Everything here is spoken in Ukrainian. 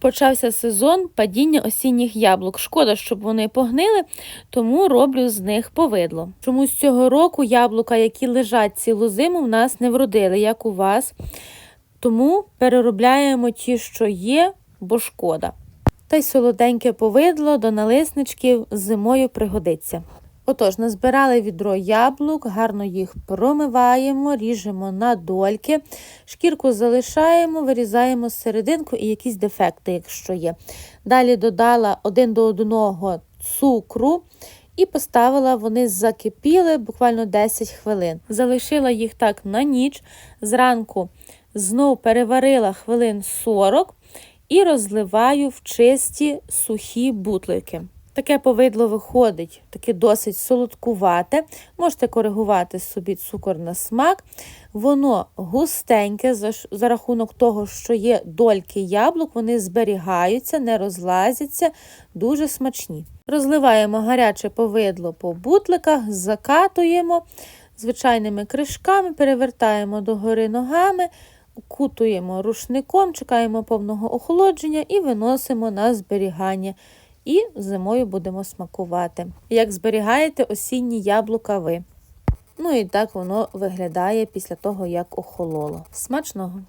Почався сезон падіння осінніх яблук. Шкода, щоб вони погнили, тому роблю з них повидло. Чомусь цього року яблука, які лежать цілу зиму, в нас не вродили, як у вас. Тому переробляємо ті, що є, бо шкода. Та й солоденьке повидло до налисничків зимою пригодиться. Отож, назбирали відро яблук, гарно їх промиваємо, ріжемо на дольки, шкірку залишаємо, вирізаємо серединку і якісь дефекти, якщо є. Далі додала один до одного цукру і поставила, вони закипіли буквально 10 хвилин. Залишила їх так на ніч. Зранку знов переварила хвилин 40 і розливаю в чисті сухі бутлики. Таке повидло виходить, таке досить солодкувате. Можете коригувати собі цукор на смак. Воно густеньке за, за рахунок того, що є дольки яблук, вони зберігаються, не розлазяться, дуже смачні. Розливаємо гаряче повидло по бутликах, закатуємо звичайними кришками, перевертаємо догори ногами, укутуємо рушником, чекаємо повного охолодження і виносимо на зберігання. І зимою будемо смакувати. Як зберігаєте осінні яблука ви. Ну і так воно виглядає після того, як охололо. Смачного!